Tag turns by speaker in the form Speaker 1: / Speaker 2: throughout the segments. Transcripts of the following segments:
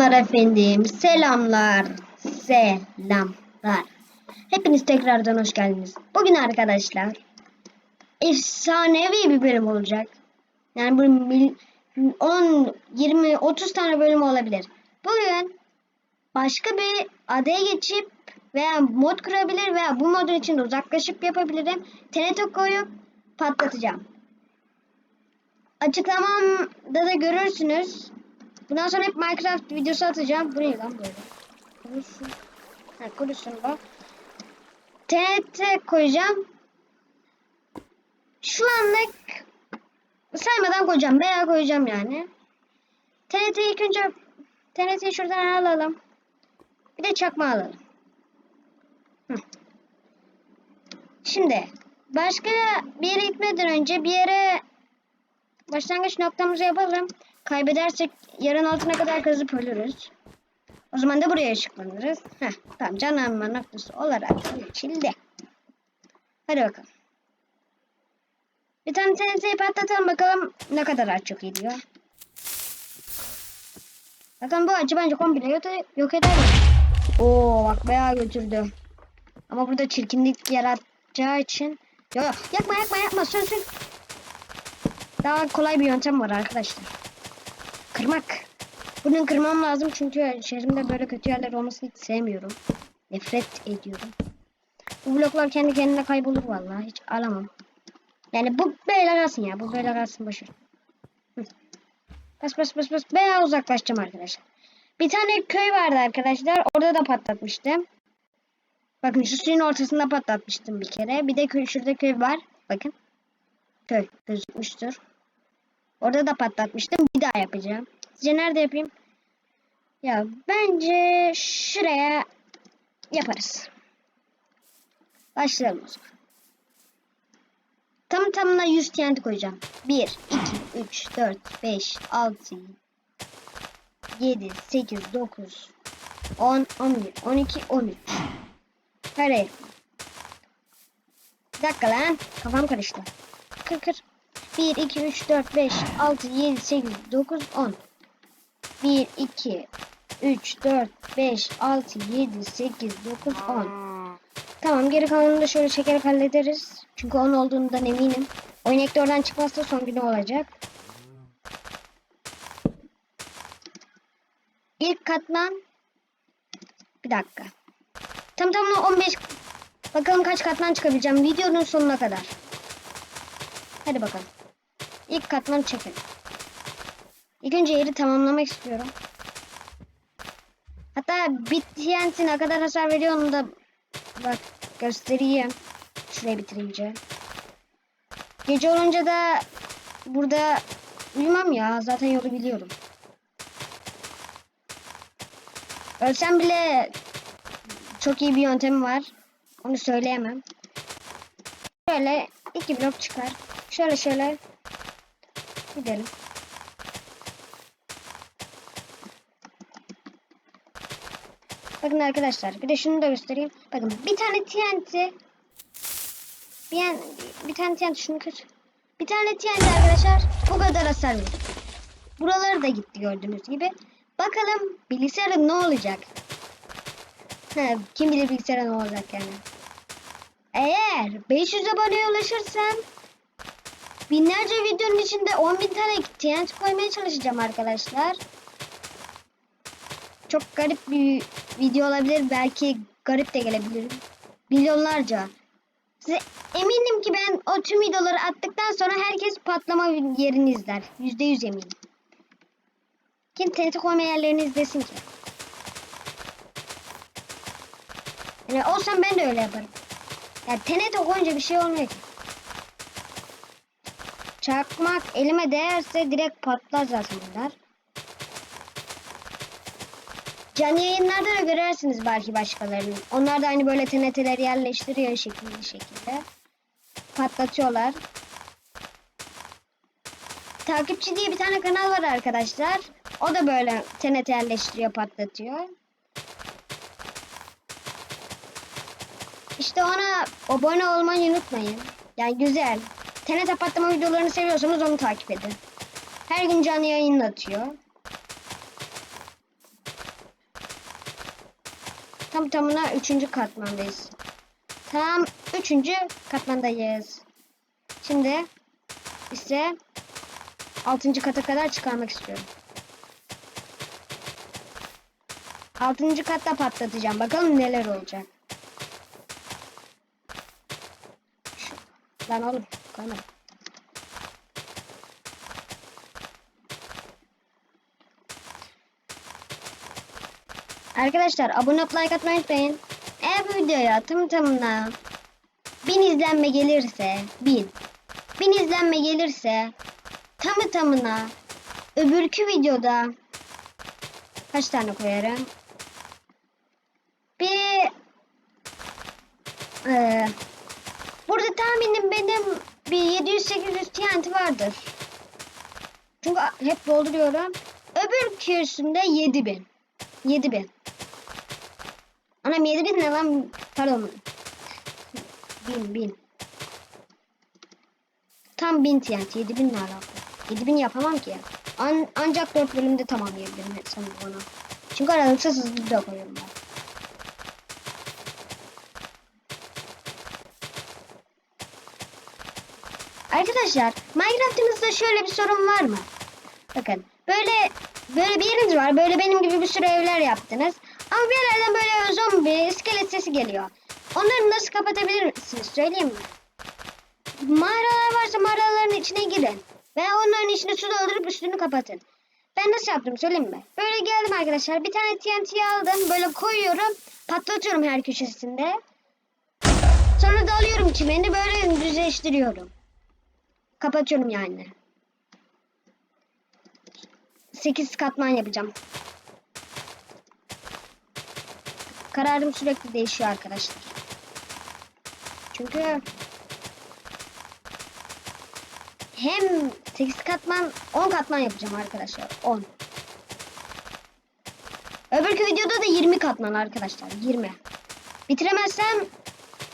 Speaker 1: Selamlar efendim. Selamlar. Selamlar. Hepiniz tekrardan hoş geldiniz. Bugün arkadaşlar efsanevi bir bölüm olacak. Yani bu mil- 10, 20, 30 tane bölüm olabilir. Bugün başka bir adaya geçip veya mod kurabilir veya bu modun içinde uzaklaşıp yapabilirim. TNT koyup patlatacağım. Açıklamamda da görürsünüz. Bundan sonra hep Minecraft videosu atacağım. Bu ne lan böyle? Kurusun. Ha kurusun bu. TNT koyacağım. Şu anlık saymadan koyacağım. Veya koyacağım yani. TNT'yi ilk önce TNT'yi şuradan alalım. Bir de çakma alalım. Şimdi başka bir yere gitmeden önce bir yere başlangıç noktamızı yapalım. Kaybedersek yarın altına kadar kazıp ölürüz. O zaman da buraya ışıklanırız. Heh, tamam canlanma noktası olarak geçildi. Hadi bakalım. Bir tane TNT'yi patlatalım bakalım ne kadar aç çok gidiyor. Zaten bu acı bence komple yok, yok eder mi? Oo bak bayağı götürdü. Ama burada çirkinlik yaratacağı için. Yok yakma yakma yakma sön sön. Daha kolay bir yöntem var arkadaşlar. Kırmak. Bunun kırmam lazım çünkü şehrimde böyle kötü yerler olmasını hiç sevmiyorum. Nefret ediyorum. Bu bloklar kendi kendine kaybolur vallahi hiç alamam. Yani bu böyle kalsın ya. Bu böyle kalsın boşver. Bas bas bas bas. Bayağı uzaklaşacağım arkadaşlar. Bir tane köy vardı arkadaşlar. Orada da patlatmıştım. Bakın şu suyun ortasında patlatmıştım bir kere. Bir de köy, şurada köy var. Bakın. Köy gözükmüştür. Orada da patlatmıştım. Bir daha yapacağım. Sizce nerede yapayım? Ya bence şuraya yaparız. Başlayalım. Tam tamına 100 TNT koyacağım. 1, 2, 3, 4, 5, 6, 7, 8, 9, 10, 11, 12, 13. Hayır. Bir dakika lan. Kafam karıştı. Kır kır. 1, 2, 3, 4, 5, 6, 7, 8, 9, 10. 1, 2, 3, 4, 5, 6, 7, 8, 9, 10. Tamam geri kalanını da şöyle çekerek hallederiz. Çünkü 10 olduğundan eminim. Oyun oradan çıkmazsa son günü olacak. İlk katman bir dakika. Tam tamına 15 bakalım kaç katman çıkabileceğim videonun sonuna kadar. Hadi bakalım. İlk katman çekelim. İlk önce yeri tamamlamak istiyorum. Hatta bit ne kadar hasar veriyor onu da bak göstereyim. Şurayı bitirince. Gece olunca da burada uyumam ya. Zaten yolu biliyorum. Ölsem bile çok iyi bir yöntem var. Onu söyleyemem. Şöyle iki blok çıkar. Şöyle şöyle gidelim. Bakın arkadaşlar bir de şunu da göstereyim. Bakın bir tane TNT bir, yan, bir tane TNT şunu kır. Bir tane TNT arkadaşlar bu kadar hasar verir. Buraları da gitti gördüğünüz gibi. Bakalım bilgisayarın ne olacak? Ha, kim bilir bilgisayara ne olacak yani. Eğer 500 aboneye ulaşırsam binlerce videonun içinde 10.000 tane TNT koymaya çalışacağım arkadaşlar. Çok garip bir video olabilir. Belki garip de gelebilir. Milyonlarca. Size eminim ki ben o tüm videoları attıktan sonra herkes patlama yerini izler. Yüzde yüz eminim. Kim TNT koyma yerlerini izlesin ki? Yani olsam ben de öyle yaparım. Ya TNT koyunca bir şey olmuyor ki. Çakmak elime değerse direkt patlar zaten bunlar. Canlı yayınlarda da görersiniz belki başkalarının. Onlar da hani böyle TNT'leri yerleştiriyor şekilli şekilde. Patlatıyorlar. Takipçi diye bir tane kanal var arkadaşlar. O da böyle TNT yerleştiriyor, patlatıyor. İşte ona abone olmayı unutmayın. Yani güzel. TNT patlama videolarını seviyorsanız onu takip edin. Her gün canlı yayın atıyor. Tam tamına üçüncü katmandayız. Tam üçüncü katmandayız. Şimdi ise altıncı kata kadar çıkarmak istiyorum. Altıncı katta patlatacağım. Bakalım neler olacak. Lan oğlum koymadım. Arkadaşlar abone olup like atmayı unutmayın. Eğer bu videoya tım tamına bin izlenme gelirse bin bin izlenme gelirse tamı tamına öbürkü videoda kaç tane koyarım? Bir eee burada tahminim benim bir 700-800 TNT vardır. Çünkü hep dolduruyorum. Öbür kürsünde 7000. 7000. Anam 7000 ne lan? Pardon. 1000 1000. Tam 1000 TNT. 7000 ne alaka? 7000 yapamam ki. An ancak 4 bölümde tamamlayabilirim sen bana. Çünkü aralıksız hızlı da koyuyorum ben. Arkadaşlar Minecraft'ınızda şöyle bir sorun var mı? Bakın böyle böyle bir yeriniz var. Böyle benim gibi bir sürü evler yaptınız. Ama bir yerlerden böyle zombi, iskelet sesi geliyor. Onları nasıl kapatabilirsiniz söyleyeyim mi? Mağaralar varsa mağaraların içine girin. Ve onların içine su doldurup üstünü kapatın. Ben nasıl yaptım söyleyeyim mi? Böyle geldim arkadaşlar. Bir tane TNT aldım. Böyle koyuyorum. Patlatıyorum her köşesinde. Sonra da alıyorum çimeni böyle düzleştiriyorum. Kapatıyorum yani. 8 katman yapacağım. Kararım sürekli değişiyor arkadaşlar. Çünkü hem 8 katman 10 katman yapacağım arkadaşlar. 10. Öbürkü videoda da 20 katman arkadaşlar. 20. Bitiremezsem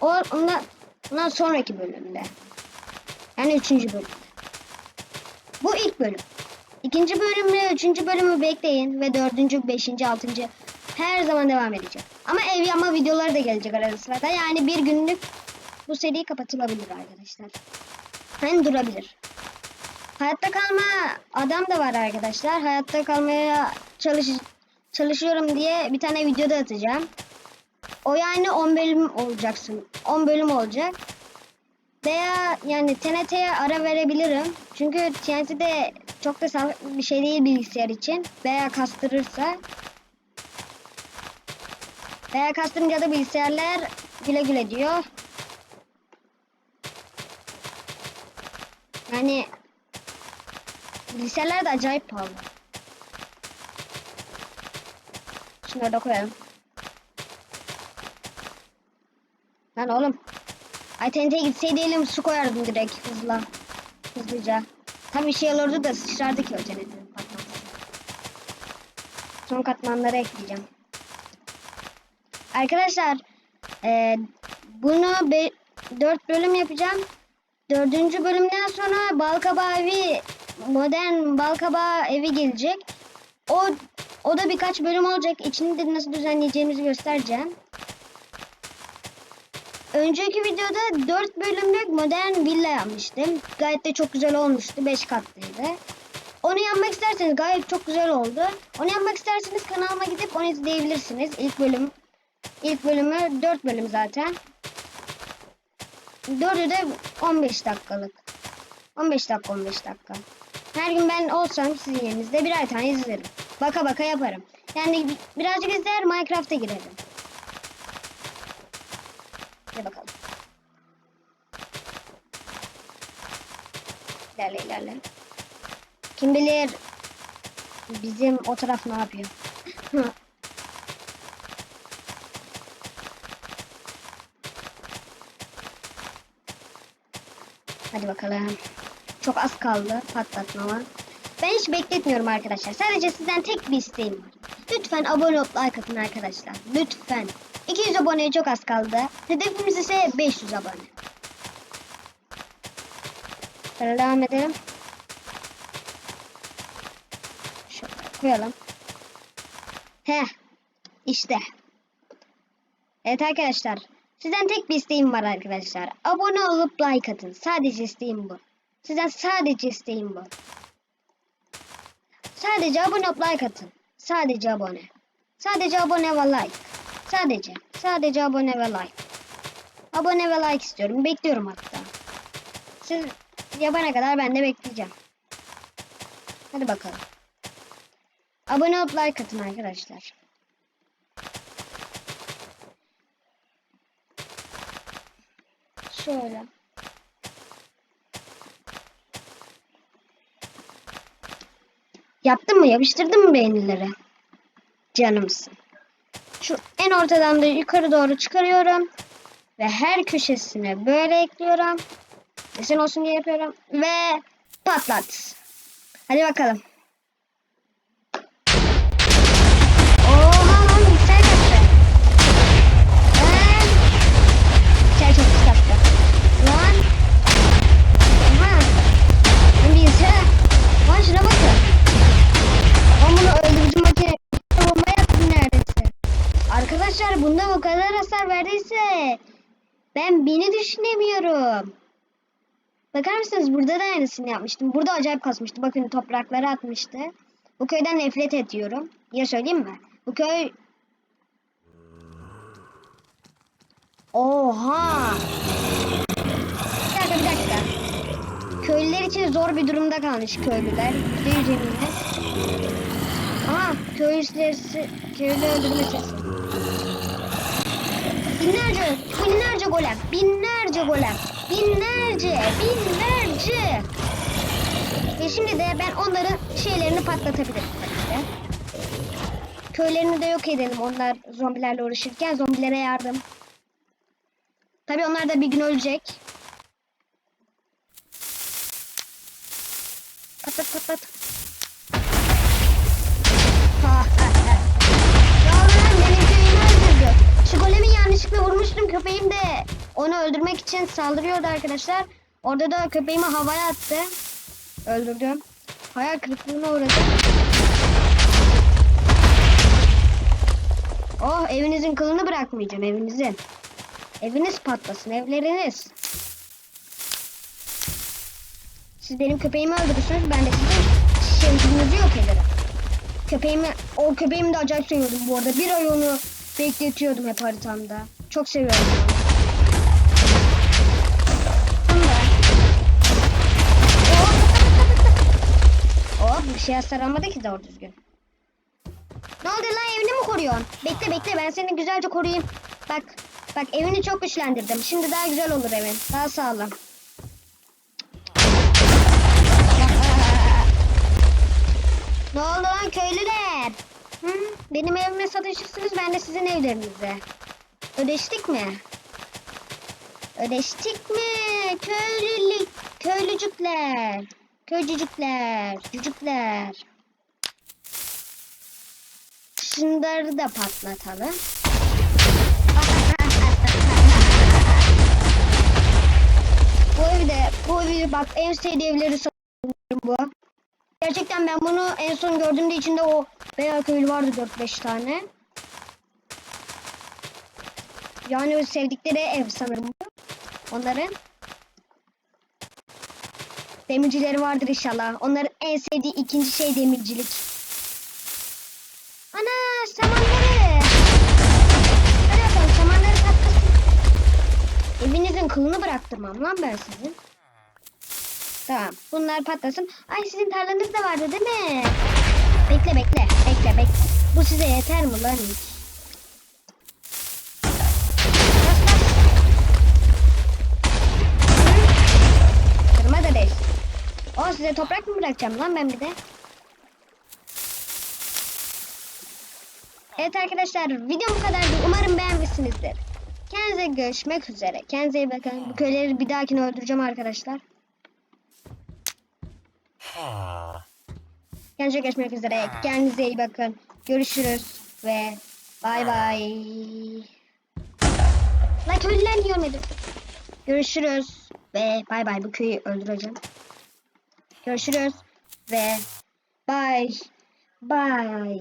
Speaker 1: ondan, ondan sonraki bölümde. Yani 3. bölüm. Bu ilk bölüm. İkinci bölümle üçüncü bölümü bekleyin ve dördüncü, beşinci, altıncı her zaman devam edecek. Ama ev yapma videoları da gelecek arada sırada. Yani bir günlük bu seri kapatılabilir arkadaşlar. Hani durabilir. Hayatta kalma adam da var arkadaşlar. Hayatta kalmaya çalış çalışıyorum diye bir tane videoda atacağım. O yani 10 bölüm olacaksın. 10 bölüm olacak. Veya yani TNT'ye ara verebilirim. Çünkü TNT de çok da sağlıklı bir şey değil bilgisayar için. Veya kastırırsa. Veya kastırınca da bilgisayarlar güle güle diyor. Yani bilgisayarlar da acayip pahalı. Şunları da koyalım. Lan oğlum. Ay TNT'ye gitseydim su koyardım direkt hızla. Hızlıca. Tabii şey olurdu da sıçrardı ki o cennetin patlaması. Son katmanları ekleyeceğim. Arkadaşlar e, bunu 4 bölüm yapacağım. Dördüncü bölümden sonra Balkaba evi modern Balkaba evi gelecek. O o da birkaç bölüm olacak. İçini de nasıl düzenleyeceğimizi göstereceğim. Önceki videoda 4 bölümlük modern villa yapmıştım. Gayet de çok güzel olmuştu. 5 katlıydı. Onu yapmak isterseniz gayet çok güzel oldu. Onu yapmak isterseniz kanalıma gidip onu izleyebilirsiniz. İlk bölüm ilk bölümü 4 bölüm zaten. 4'ü de 15 dakikalık. 15 dakika 15 dakika. Her gün ben olsam sizin yerinizde birer tane izlerim. Baka baka yaparım. Yani birazcık izler Minecraft'a girerim. Hadi bakalım. İlerle ilerle. Kim bilir bizim o taraf ne yapıyor? Hadi bakalım. Çok az kaldı patlatmama. Ben hiç bekletmiyorum arkadaşlar. Sadece sizden tek bir isteğim var. Lütfen abone olup like atın arkadaşlar. Lütfen. 200 aboneye çok az kaldı. Hedefimiz ise 500 abone. Şöyle devam edelim. Şöyle koyalım. Heh. İşte. Evet arkadaşlar. Sizden tek bir isteğim var arkadaşlar. Abone olup like atın. Sadece isteğim bu. Sizden sadece isteğim bu. Sadece abone olup like atın. Sadece abone. Sadece abone ve like. Sadece. Sadece abone ve like. Abone ve like istiyorum. Bekliyorum hatta. Siz yapana kadar ben de bekleyeceğim. Hadi bakalım. Abone olup like atın arkadaşlar. Şöyle. Yaptın mı? Yapıştırdın mı beğenileri? Canımsın. Şu en ortadan da yukarı doğru çıkarıyorum. Ve her köşesine böyle ekliyorum. Desen olsun diye yapıyorum. Ve patlat. Hadi bakalım. Bunda bu kadar hasar verdiyse ben beni düşünemiyorum. Bakar mısınız burada da aynısını yapmıştım. Burada acayip kasmıştı. Bakın toprakları atmıştı. Bu köyden nefret ediyorum. Ya söyleyeyim mi? Bu köy... Oha! Bir dakika bir dakika. Köylüler için zor bir durumda kalmış köylüler. Yüzde yüz eminim. Aha köylüler, köylü öldürme sesi. Binlerce, binlerce golem, binlerce golem, binlerce, binlerce. Ve şimdi de ben onların şeylerini patlatabilirim. Köylerini de yok edelim onlar zombilerle uğraşırken zombilere yardım. Tabii onlar da bir gün ölecek. Patlat patlat. Yanlışlıkla vurmuştum. Köpeğim de onu öldürmek için saldırıyordu arkadaşlar. Orada da köpeğimi havaya attı. Öldürdüm. Hayal kırıklığına uğradım. Oh evinizin kılını bırakmayacağım evinizin. Eviniz patlasın evleriniz. Siz benim köpeğimi öldürürsünüz ben de sizin şehrinizi yok ederim. Köpeğimi, o köpeğimi de acayip seviyordum bu arada. Bir ay onu bekletiyordum hep haritamda. Çok seviyorum. Oh, bir şey hasar ki doğru düzgün. Ne oldu lan evini mi koruyorsun? Bekle bekle ben seni güzelce koruyayım. Bak bak evini çok güçlendirdim. Şimdi daha güzel olur evin. Daha sağlam. Ne oldu lan köylüler? Benim evime sataşırsınız ben de sizin evlerinize. Ödeştik mi? Ödeştik mi? Köylülük, köylücükler. Köycücükler, cücükler. Şunları da patlatalım. bu evde, bu evi bak en sevdiği evleri sanırım bu. Gerçekten ben bunu en son gördüğümde içinde o beyaz köylü vardı 4-5 tane. Yani sevdikleri ev sanırım bu. Onların. Demircileri vardır inşallah. Onların en sevdiği ikinci şey demircilik. Ana samanları. Hadi bakalım samanları patlasın. Evinizin kılını bıraktırmam lan ben sizin. Tamam. Bunlar patlasın. Ay sizin tarlanız da vardı değil mi? Bekle bekle. Bekle bekle. Bu size yeter mi lan hiç? Kırma da değil. O size toprak mı bırakacağım lan ben bir de? Evet arkadaşlar videom bu kadardı. Umarım beğenmişsinizdir. Kendinize görüşmek üzere. Kendinize iyi bakın. Bu köyleri bir dahakine öldüreceğim arkadaşlar. Kendinize görüşmek üzere. Kendinize iyi bakın. Görüşürüz ve bay bay. Lan köylüler ölmedi? Görüşürüz ve bay bay. Bu köyü öldüreceğim. Görüşürüz ve bay bay.